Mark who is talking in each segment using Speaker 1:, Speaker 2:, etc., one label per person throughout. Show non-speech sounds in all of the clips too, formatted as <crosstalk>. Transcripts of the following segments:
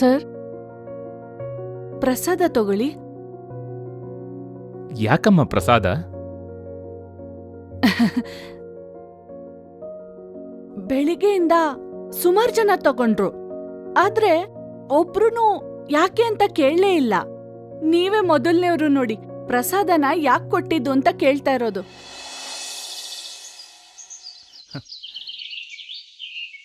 Speaker 1: Sir? ಪ್ರಸಾದ ತಗೊಳ್ಳಿ.
Speaker 2: ಯಾಕಮ್ಮ ಪ್ರಸಾದ?
Speaker 1: ಬೆಳಿಗ್ಗೆಯಿಂದ ಸುಮಾರು ಜನ ತಗೊಂಡ್ರು. ಆದ್ರೆ ಒಬ್ರು ಯಾಕೆ ಅಂತ ಕೇಳಲೇ ಇಲ್ಲ. ನೀವೇ ಮೊದಲನೇವ್ರು ನೋಡಿ ಪ್ರಸಾದನ ಯಾಕೆ ಕೊಟ್ಟಿದ್ದು ಅಂತ ಕೇಳ್ತಾ ಇರೋದು.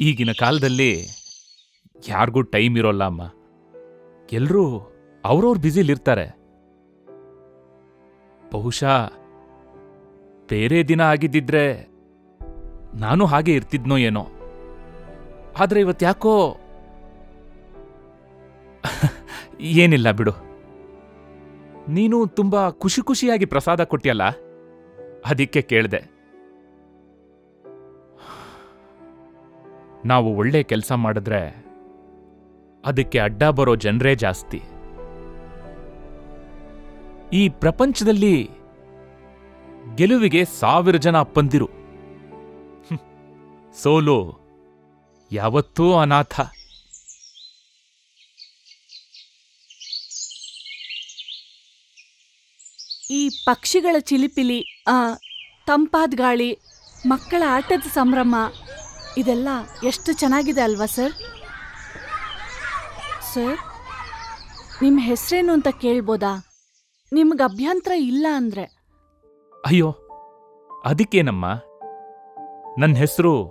Speaker 2: ಈಗಿನ ಕಾಲದಲ್ಲಿ ಯಾರಿಗೂ ಟೈಮ್ ಇರೋಲ್ಲ ಅಮ್ಮ. ಎಲ್ರೂ ಅವ್ರವ್ರ ಬ್ಯುಸಿಲಿರ್ತಾರೆ. ಬಹುಶಃ ಬೇರೆ ದಿನ ಆಗಿದ್ದಿದ್ರೆ ನಾನು ಹಾಗೆ ಇರ್ತಿದ್ನೋ ಏನೋ. ಆದರೆ ಇವತ್ತು ಯಾಕೋ <laughs> ಏನಿಲ್ಲ ಬಿಡು. ನೀನು ತುಂಬ ಖುಷಿ ಖುಷಿಯಾಗಿ ಪ್ರಸಾದ ಕೊಟ್ಟಿಯಲ್ಲ ಅದಕ್ಕೆ ಕೇಳಿದೆ. ನಾವು ಒಳ್ಳೆ ಕೆಲಸ ಮಾಡಿದ್ರೆ ಅದಕ್ಕೆ ಅಡ್ಡ ಬರೋ ಜನರೇ ಜಾಸ್ತಿ. ಈ ಪ್ರಪಂಚದಲ್ಲಿ ಗೆಲುವಿಗೆ ಸಾವಿರ ಜನ ಅಪ್ಪಂದಿರು. ಸೋಲು ಯಾವತ್ತೂ ಅನಾಥ.
Speaker 1: ಈ ಪಕ್ಷಿಗಳ ಚಿಲಿಪಿಲಿ, ಆ, ತಂಪಾದ ಗಾಳಿ, ಮಕ್ಕಳ ಆಟದ ಸಂಭ್ರಮ, ಇದೆಲ್ಲ ಎಷ್ಟು ಚೆನ್ನಾಗಿದೆ ಅಲ್ವಾ ಸರ್? ಸರ್? ನಿಮ್ಮ ಹೆಸರೇನು ಅಂತ ಕೇಳ್ಬೋದಾ? ನಿಮ್ಗೆ ಅಭ್ಯಂತರ ಇಲ್ಲ ಅಂದ್ರೆ.
Speaker 2: ಅಯ್ಯೋ ಅದಕ್ಕೇನಮ್ಮ? ನನ್ನ ಹೆಸರು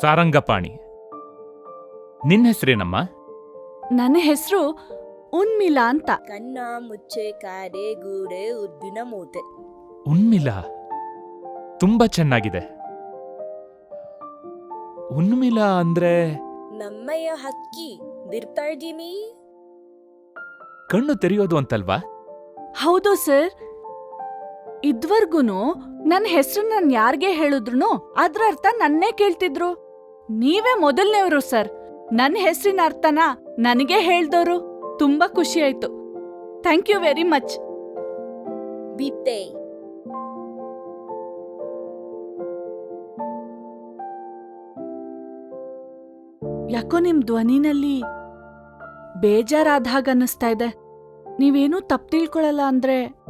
Speaker 2: ಸಾರಂಗಪಾಣಿ. ನಿನ್ನ ಹೆಸರೇನಮ್ಮ?
Speaker 1: ನನ್ನ ಹೆಸರು ಉನ್ಮಿಲಾ ಅಂತ.
Speaker 3: ಕಣ್ಣ ಮುಚ್ಚೆ ಕಾರೆ ಗೂಡೆ ಉದ್ದಿನ ಮೂತೆ.
Speaker 2: ಉನ್ಮಿಲ? ತುಂಬಾ ಚೆನ್ನಾಗಿದೆ. ಉನ್ಮಿಲ ಅಂದ್ರೆ?
Speaker 3: ನಮ್ಮಯ್ಯ ಹಕ್ಕಿ. ಬಿರ್ತಾ ಇದ್ದೀನಿ
Speaker 2: ಕಣ್ಣು ತೆರೆಯೋದು ಅಂತಲ್ವಾ?
Speaker 1: ಹೌದು ಸರ್. ಇದ್ವರ್ಗುನು ನನ್ನ ಹೆಸರು ನಾನು ಯಾರಿಗೆ ಹೇಳಿದ್ರು ಅದ್ರ ಅರ್ಥ ನನ್ನೇ ಕೇಳ್ತಿದ್ರು. ನೀವೇ ಮೊದಲನೇವ್ರು ಸರ್. ನನ್ನ ಹೆಸರಿನ ಅರ್ಥನ ನನಗೆ ಹೇಳ್ದೋರು ತುಂಬಾ ಖುಷಿ ಆಯ್ತು. Thank you very much.
Speaker 3: ಬಿತ್ತೆ
Speaker 1: ಯಾಕೋ ನಿಮ್ ಧ್ವನಿನಲ್ಲಿ ಬೇಜಾರಾದ ಹಾಗೆ ಅನ್ನಿಸ್ತಾ ಇದೆ. ನೀವೇನೂ ತಪ್ಪು ತಿಳ್ಕೊಳ್ಳಲ್ಲ ಅಂದ್ರೆ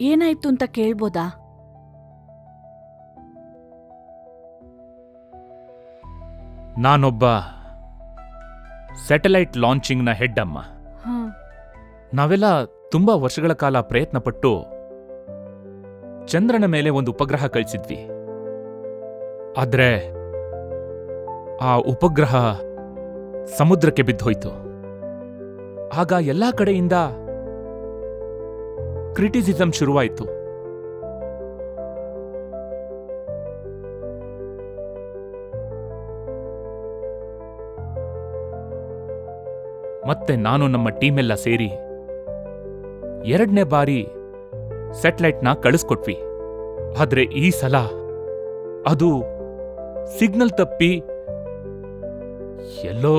Speaker 1: ಏನಾಯ್ತು ಅಂತ ಕೇಳ್ಬೋದಾ?
Speaker 2: ನಾನೊಬ್ಬ ಸ್ಯಾಟಲೈಟ್ ಲಾಂಚಿಂಗ್ನ ಹೆಡ್ ಅಮ್ಮ
Speaker 1: ಹ್ಮ್
Speaker 2: ನಾವೆಲ್ಲ ತುಂಬಾ ವರ್ಷಗಳ ಕಾಲ ಪ್ರಯತ್ನಪಟ್ಟು ಚಂದ್ರನ ಮೇಲೆ ಒಂದು ಉಪಗ್ರಹ ಕಳಿಸಿದ್ವಿ. ಆದ್ರೆ ಆ ಉಪಗ್ರಹ ಸಮುದ್ರಕ್ಕೆ ಬಿದ್ದೋಯ್ತು ಆಗ ಎಲ್ಲಾ ಕಡೆಯಿಂದ ಕ್ರಿಟಿಸಿಸಂ ಶುರುವಾಯಿತು. ಮತ್ತೆ ನಾನು ನಮ್ಮ ಟೀಮೆಲ್ಲ ಸೇರಿ ಎರಡನೇ ಬಾರಿ ಸ್ಯಾಟಲೈಟ್ನ ಕಳಿಸ್ಕೊಟ್ವಿ. ಆದ್ರೆ ಈ ಸಲ ಅದು ಸಿಗ್ನಲ್ ತಪ್ಪಿ ಎಲ್ಲೋ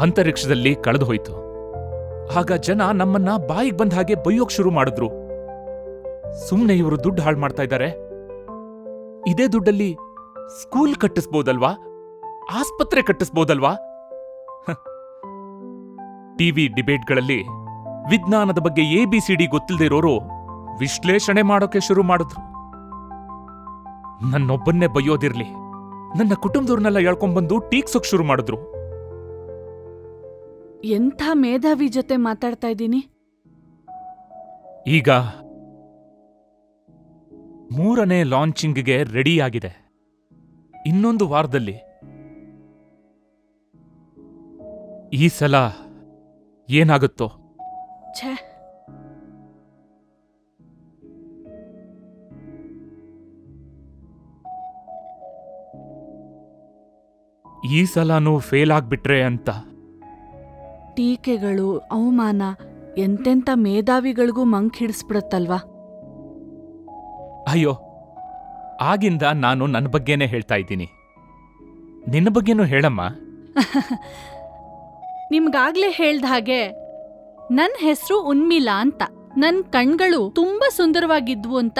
Speaker 2: ಅಂತರಿಕ್ಷದಲ್ಲಿ ಕಳೆದು ಹೋಯ್ತು ಆಗ ಜನ ನಮ್ಮನ್ನ ಬಾಯಿಗೆ ಬಂದ ಹಾಗೆ ಬೈಯೋಕ್ ಶುರು ಮಾಡಿದ್ರು. ಸುಮ್ನೆ ಇವರು ದುಡ್ಡು ಹಾಳು ಮಾಡ್ತಾ ಇದ್ದಾರೆ ಇದೇ ದುಡ್ಡಲ್ಲಿ ಸ್ಕೂಲ್ ಕಟ್ಟಿಸ್ಬೋದಲ್ವಾ? ಆಸ್ಪತ್ರೆ ಕಟ್ಟಿಸ್ಬೋದಲ್ವಾ. ಟಿವಿ ಡಿಬೇಟ್ಗಳಲ್ಲಿ ವಿಜ್ಞಾನದ ಬಗ್ಗೆ ಎ ಬಿ ಸಿ ಡಿ ಗೊತ್ತಿಲ್ಲದೆ ಇರೋರು ವಿಶ್ಲೇಷಣೆ ಮಾಡೋಕೆ ಶುರು ಮಾಡಿದ್ರು. ನನ್ನೊಬ್ಬನ್ನೇ ಬೈಯೋದಿರ್ಲಿ. ನನ್ನ ಕುಟುಂಬದವ್ರನ್ನೆಲ್ಲ ಎಳ್ಕೊಂಡ್ಬಂದು ಟೀಕ್ಸೋಕ್ ಶುರು ಮಾಡಿದ್ರು.
Speaker 1: ಎಂಥ ಮೇಧಾವಿ ಜೊತೆ ಮಾತಾಡ್ತಾ ಇದ್ದೀನಿ?
Speaker 2: ಈಗ ಮೂರನೇ ಲಾಂಚಿಂಗ್ಗೆ ರೆಡಿಯಾಗಿದೆ. ಇನ್ನೊಂದು ವಾರದಲ್ಲಿ. ಈ ಸಲ ಏನಾಗುತ್ತೋ?
Speaker 1: ಛೇ.
Speaker 2: ಈ ಸಲನೂ ಫೇಲ್ ಆಗ್ಬಿಟ್ರೆ ಅಂತ.
Speaker 1: ಟೀಕೆಗಳು ಅವಮಾನ ಎಂತೆಂಥ ಮೇಧಾವಿಗಳಿಗೂ ಮಂಕ್ ಹಿಡಿಸ್ಬಿಡತ್ತಲ್ವಾ?
Speaker 2: ಅಯ್ಯೋ ಆಗಿಂದ ನಾನು ನನ್ನ ಬಗ್ಗೆನೇ ಹೇಳ್ತಾ ಇದ್ದೀನಿ. ನಿನ್ನ ಬಗ್ಗೆನೂ ಹೇಳಮ್ಮ. <laughs>
Speaker 1: ನಿಮ್ಗಾಗ್ಲೇ ಹೇಳ್ದ ಹಾಗೆ ನನ್ನ ಹೆಸರು ಉನ್ಮಿಲಾ ಅಂತ ನನ್ನ ಕಣ್ಗಳು ತುಂಬಾ ಸುಂದರವಾಗಿದ್ವು ಅಂತ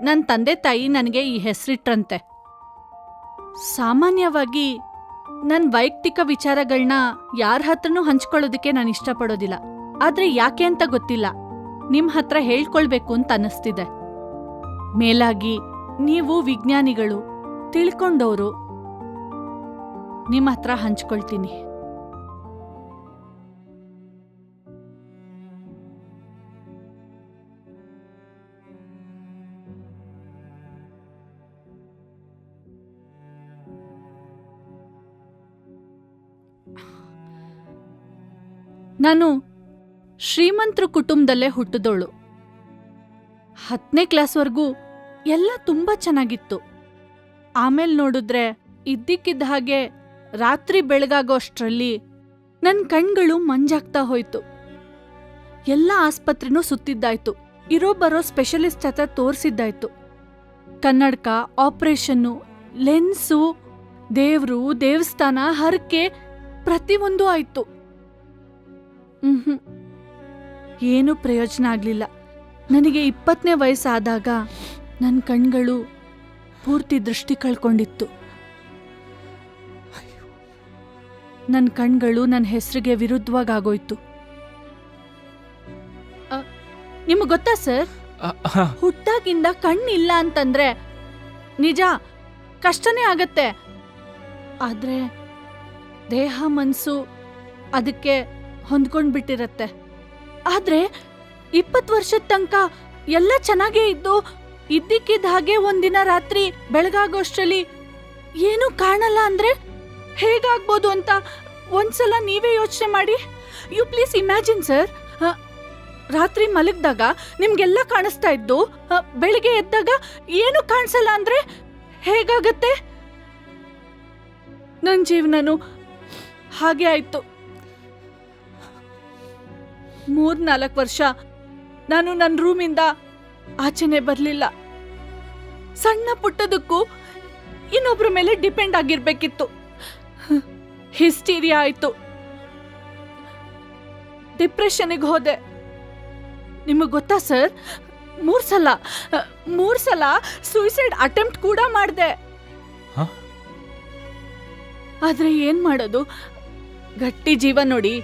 Speaker 1: ನನ್ನ ತಂದೆ ತಾಯಿ ನನಗೆ ಈ ಹೆಸರಿಟ್ರಂತೆ. ಸಾಮಾನ್ಯವಾಗಿ ನನ್ನ ವೈಯಕ್ತಿಕ ವಿಚಾರಗಳನ್ನ ಯಾರ ಹತ್ರನೂ ಹಂಚ್ಕೊಳ್ಳೋದಕ್ಕೆ ನಾನು ಇಷ್ಟಪಡೋದಿಲ್ಲ. ಆದ್ರೆ ಯಾಕೆ ಅಂತ ಗೊತ್ತಿಲ್ಲ. ನಿಮ್ ಹತ್ರ ಹೇಳ್ಕೊಳ್ಬೇಕು ಅಂತ ಅನ್ನಿಸ್ತಿದೆ. ಮೇಲಾಗಿ, ನೀವು ವಿಜ್ಞಾನಿಗಳು ತಿಳ್ಕೊಂಡವರು ನಿಮ್ಮ ಹತ್ರ ಹಂಚ್ಕೊಳ್ತೀನಿ. ನಾನು ಶ್ರೀಮಂತ್ರ ಕುಟುಂಬದಲ್ಲೇ ಹುಟ್ಟಿದೋಳು. ಹತ್ತನೇ ಕ್ಲಾಸ್ವರೆಗೂ ಎಲ್ಲ ತುಂಬಾ ಚೆನ್ನಾಗಿತ್ತು. ಆಮೇಲೆ ನೋಡಿದ್ರೆ ಇದ್ದಕ್ಕಿದ್ದ ಹಾಗೆ ರಾತ್ರಿ ಬೆಳಗಾಗೋ ಅಷ್ಟ್ರಲ್ಲಿ ನನ್ನ ಕಣ್ಗಳು ಮಂಜಾಗ್ತಾ ಹೋಯ್ತು. ಎಲ್ಲ ಆಸ್ಪತ್ರೆನೂ ಸುತ್ತಿದ್ದಾಯ್ತು. ಇರೋ ಬರೋ ಸ್ಪೆಷಲಿಸ್ಟ್ ಹತ್ರ ತೋರಿಸಿದ್ದಾಯ್ತು. ಕನ್ನಡಕ, ಆಪರೇಷನ್ನು, ಲೆನ್ಸು, ದೇವ್ರು, ದೇವಸ್ಥಾನ, ಹರಕೆ ಪ್ರತಿಯೊಂದೂ ಆಯ್ತು. ಮ್ಹೂ. ಏನೂ ಪ್ರಯೋಜನ ಆಗ್ಲಿಲ್ಲ. ನನಗೆ ಇಪ್ಪತ್ತನೇ ವಯಸ್ಸಾದಾಗ ನನ್ನ ಕಣ್ಗಳು ಪೂರ್ತಿ ದೃಷ್ಟಿ ಕಳ್ಕೊಂಡಿತ್ತು. ನನ್ನ ಕಣ್ಗಳು ನನ್ನ ಹೆಸರಿಗೆ ವಿರುದ್ಧವಾಗೋಯ್ತು. ನಿಮಗೆ ಗೊತ್ತಾ ಸರ್? ಹುಟ್ಟಾಗಿಂದ ಕಣ್ಣಿಲ್ಲ ಅಂತಂದ್ರೆ ನಿಜ ಕಷ್ಟನೇ ಆಗತ್ತೆ. ಆದ್ರೆ ದೇಹ ಮನಸ್ಸು ಅದಕ್ಕೆ ಹೊಂದ್ಕೊಂಡ್ಬಿಟ್ಟಿರತ್ತೆ. ಆದ್ರೆ ಇಪ್ಪತ್ತು ವರ್ಷದ ತನಕ ಎಲ್ಲ ಚೆನ್ನಾಗೇ ಇದ್ದು ಇದ್ದಕ್ಕಿದ್ದ ಹಾಗೆ ಒಂದಿನ ರಾತ್ರಿ ಬೆಳಗಾಗೋಷ್ಟರಲ್ಲಿ ಏನೂ ಕಾಣಲ್ಲ ಅಂದ್ರೆ ಹೇಗಾಗ್ಬೋದು ಅಂತ ಒಂದ್ಸಲ ನೀವೇ ಯೋಚನೆ ಮಾಡಿ. ಯು ಪ್ಲೀಸ್ ಇಮ್ಯಾಜಿನ್ ಸರ್ ರಾತ್ರಿ ಮಲಗಿದಾಗ ನಿಮ್ಗೆಲ್ಲ ಕಾಣಿಸ್ತಾ ಇದ್ದು ಬೆಳಿಗ್ಗೆ ಎದ್ದಾಗ ಏನು ಕಾಣಿಸಲ್ಲ ಅಂದ್ರೆ ಹೇಗಾಗತ್ತೆ? ನನ್ನ ಜೀವನನು ಹಾಗೆ ಆಯ್ತು. ಮೂರ್ ನಾಲ್ಕು ವರ್ಷ ನಾನು ನನ್ನ ರೂಮಿಂದ ಆಚೆನೆ ಬರಲಿಲ್ಲ. ಸಣ್ಣ ಪುಟ್ಟದಕ್ಕೂ ಇನ್ನೊಬ್ರ ಮೇಲೆ ಡಿಪೆಂಡ್ ಆಗಿರ್ಬೇಕಿತ್ತು. ಹಿಸ್ಟೀರಿಯಾ ಆಯ್ತು. ಡಿಪ್ರೆಷನ್ಗೆ ಹೋದೆ. ನಿಮಗೆ ಗೊತ್ತಾ ಸರ್? ಮೂರು ಸಲ ಮೂರು ಸಲ ಸೂಸೈಡ್ ಅಟೆಂಪ್ಟ್ ಕೂಡ ಮಾಡಿದೆ. ಆದ್ರೆ ಏನ್ ಮಾಡೋದು? ಗಟ್ಟಿ ಜೀವ ನೋಡಿ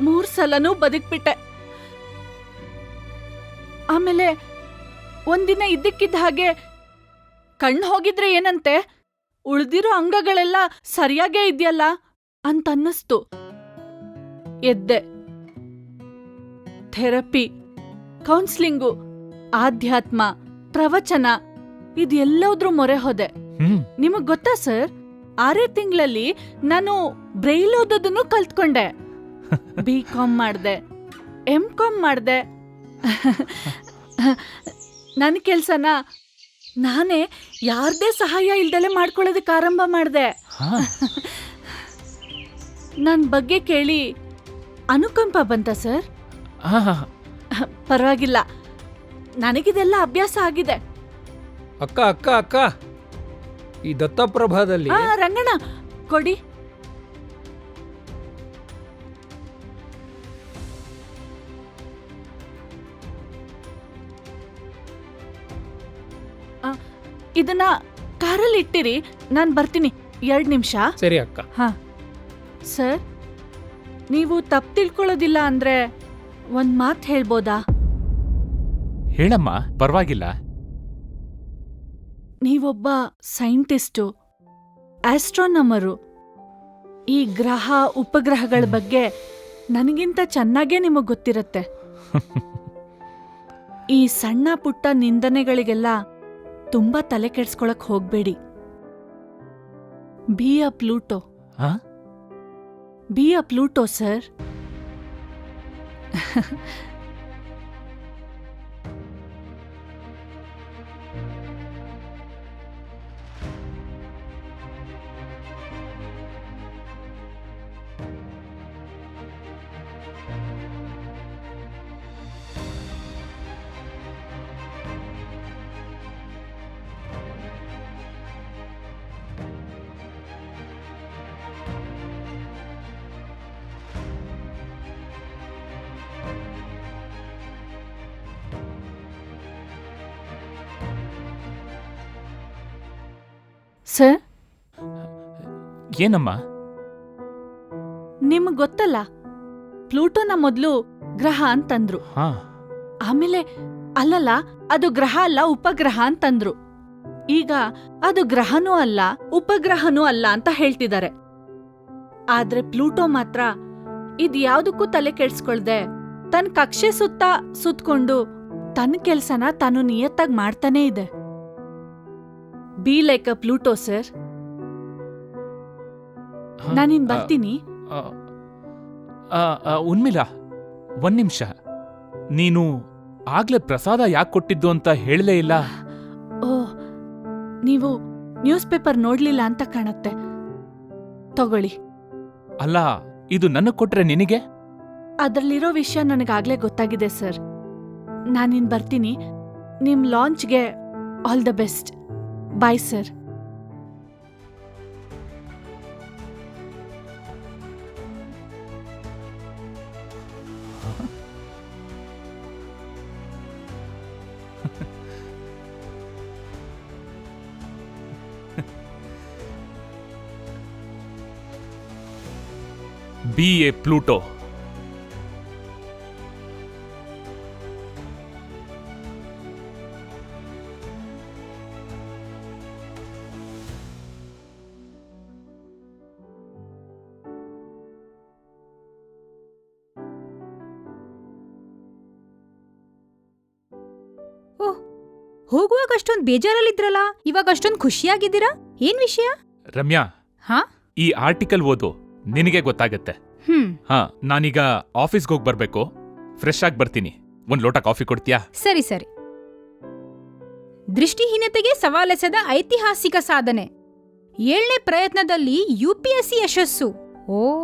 Speaker 1: ಮೂರ್ ಸಲನೂ ಬದುಕ್ಬಿಟ್ಟೆ. ಆಮೇಲೆ ಒಂದಿನ ಇದ್ದಕ್ಕಿದ್ದ ಹಾಗೆ ಕಣ್ಣು ಹೋಗಿದ್ರೆ ಏನಂತೆ? ಉಳ್ದಿರೋ ಅಂಗಗಳೆಲ್ಲ ಸರಿಯಾಗೇ ಇದೆಯಲ್ಲ ಅಂತ ಅನ್ನಿಸ್ತು ಎದ್ದೆ. ಥೆರಪಿ ಕೌನ್ಸ್ಲಿಂಗು ಆಧ್ಯಾತ್ಮ ಪ್ರವಚನ ಇದೆಲ್ಲದ್ರ ಮೊರೆ ಹೋದೆ ನಿಮಗ್ ಗೊತ್ತಾ ಸರ್? ಆರೇ ತಿಂಗಳಲ್ಲಿ ನಾನು ಬ್ರೈಲ್ ಓದೋದನ್ನು ಕಲ್ತ್ಕೊಂಡೆ. ಬಿ ಕಾಮ್ ಮಾಡಿದೆ ಎಂ ಕಾಮ್ ಮಾಡಿದೆ. ನನ್ನ ಕೆಲಸನ ನಾನೇ ಯಾರದೇ ಸಹಾಯ ಇಲ್ದಲೆ ಮಾಡ್ಕೊಳ್ಳೋದಕ್ಕೆ ಆರಂಭ ಮಾಡಿದೆ. ನನ್ನ ಬಗ್ಗೆ ಕೇಳಿ ಅನುಕಂಪ ಬಂತ ಸರ್? ಪರವಾಗಿಲ್ಲ. ನನಗಿದೆಲ್ಲ ಅಭ್ಯಾಸ ಆಗಿದೆ.
Speaker 4: ಅಕ್ಕ ಅಕ್ಕ ಅಕ್ಕ. ಈ ದತ್ತಪ್ರಭಾದಲ್ಲಿ
Speaker 1: ರಂಗಣ್ಣ ಕೊಡಿ. ಇದನ್ನ ಕಾರಲ್ಲಿ ಇಟ್ಟಿರಿ ನಾನು ಬರ್ತೀನಿ. ಎರಡು ನಿಮಿಷ.
Speaker 4: ಸರಿ ಅಕ್ಕ.
Speaker 1: ಹಾ. ಸರ್ ನೀವು ತಪ್ಪು ತಿಳ್ಕೊಳ್ಳೋದಿಲ್ಲ ಅಂದ್ರೆ ಒಂದ್ ಮಾತು ಹೇಳ್ಬೋದಾ?
Speaker 2: ಹೇಳಮ್ಮ ಪರವಾಗಿಲ್ಲ.
Speaker 1: ನೀವೊಬ್ಬ ಸೈಂಟಿಸ್ಟು ಆಸ್ಟ್ರೋನಮರು. ಈ ಗ್ರಹ ಉಪಗ್ರಹಗಳ ಬಗ್ಗೆ ನನಗಿಂತ ಚೆನ್ನಾಗೇ ನಿಮಗೆ ಗೊತ್ತಿರುತ್ತೆ. <laughs> ಈ ಸಣ್ಣ ಪುಟ್ಟ ನಿಂದನೆಗಳಿಗೆಲ್ಲ ತುಂಬಾ ತಲೆ ಕೆಡ್ಸ್ಕೊಳಕ್ ಹೋಗ್ಬೇಡಿ. Be a Pluto.
Speaker 2: ಆ?
Speaker 1: Be a Pluto sir. Sir?
Speaker 2: ಏನಮ್ಮ?
Speaker 1: ನಿಮ್ಗ್ ಗೊತ್ತಲ್ಲ ಪ್ಲೂಟೋನ ಮೊದಲು ಗ್ರಹ ಅಂತಂದ್ರು.
Speaker 2: ಹಾ.
Speaker 1: ಆಮೇಲೆ ಅಲ್ಲಲ್ಲ ಅದು ಗ್ರಹ ಅಲ್ಲ ಉಪಗ್ರಹ ಅಂತಂದ್ರು. ಈಗ ಅದು ಗ್ರಹನೂ ಅಲ್ಲ ಉಪಗ್ರಹನೂ ಅಲ್ಲ ಅಂತ ಹೇಳ್ತಿದ್ದಾರೆ ಆದ್ರೆ ಪ್ಲೂಟೋ ಮಾತ್ರ ಇದ್ಯಾವ್ದಕ್ಕೂ ತಲೆ ಕೆಡ್ಸ್ಕೊಳ್ದೆ ತನ್ ಕಕ್ಷೆ ಸುತ್ತ ಸುತ್ಕೊಂಡು ತನ್ನ ಕೆಲ್ಸನ ತಾನು ನಿಯತ್ತಾಗಿ ಮಾಡ್ತಾನೇ ಇದೆ. Be like a Pluto sir ನಾನಿನ್ ಬರ್ತೀನಿ.
Speaker 2: ಉನ್ಮಿಲ ಒಂದ್ ನಿಮಿಷ. ನೀನು ಆಗ್ಲೇ ಪ್ರಸಾದ ಯಾಕೆ ಕೊಟ್ಟಿದ್ದು ಅಂತ ಹೇಳಲೇ ಇಲ್ಲ?
Speaker 1: ಓ ನೀವು ನ್ಯೂಸ್ ಪೇಪರ್ ನೋಡ್ಲಿಲ್ಲ ಅಂತ ಕಾಣತ್ತೆ. ತಗೊಳ್ಳಿ.
Speaker 2: ಅಲ್ಲ ಇದು ನನಗೆ ಕೊಟ್ರೆ ನಿನಗೆ?
Speaker 1: ಅದರಲ್ಲಿರೋ ವಿಷಯ ನನಗಾಗ್ಲೇ ಗೊತ್ತಾಗಿದೆ ಸರ್. ನಾನಿನ್ ಬರ್ತೀನಿ. ನಿಮ್ ಲಾಂಚ್ಗೆ all the best. Bye sir
Speaker 2: be a Pluto
Speaker 5: ಬೇಜಾರಲ್ಲಿದ್ರಲ್ಲ? ಇವಾಗ ಅಷ್ಟೊಂದು ಖುಷಿಯಾಗಿದ್ದೀರಾ? ಏನ್ ವಿಷಯ?
Speaker 2: ರಮ್ಯಾ
Speaker 5: ಹಾ?
Speaker 2: ಈ ಆರ್ಟಿಕಲ್ ಓದು ನಿನಗೆ ಗೊತ್ತಾಗತ್ತೆ.
Speaker 5: ಹ್ಮ್.
Speaker 2: ಹಾ ನಾನೀಗ ಆಫೀಸ್ಗೆ ಹೋಗಿ ಬರ್ಬೇಕು. ಫ್ರೆಶ್ ಆಗಿ ಬರ್ತೀನಿ. ಒಂದ್ ಲೋಟ ಕಾಫಿ ಕೊಡ್ತೀಯಾ?
Speaker 5: ಸರಿ ಸರಿ. ದೃಷ್ಟಿಹೀನತೆಗೆ ಸವಾಲೆಸೆದ ಐತಿಹಾಸಿಕ ಸಾಧನೆ. ಏಳನೇ ಪ್ರಯತ್ನದಲ್ಲಿ ಯುಪಿಎಸ್ಸಿ ಯಶಸ್ಸು. ಓ.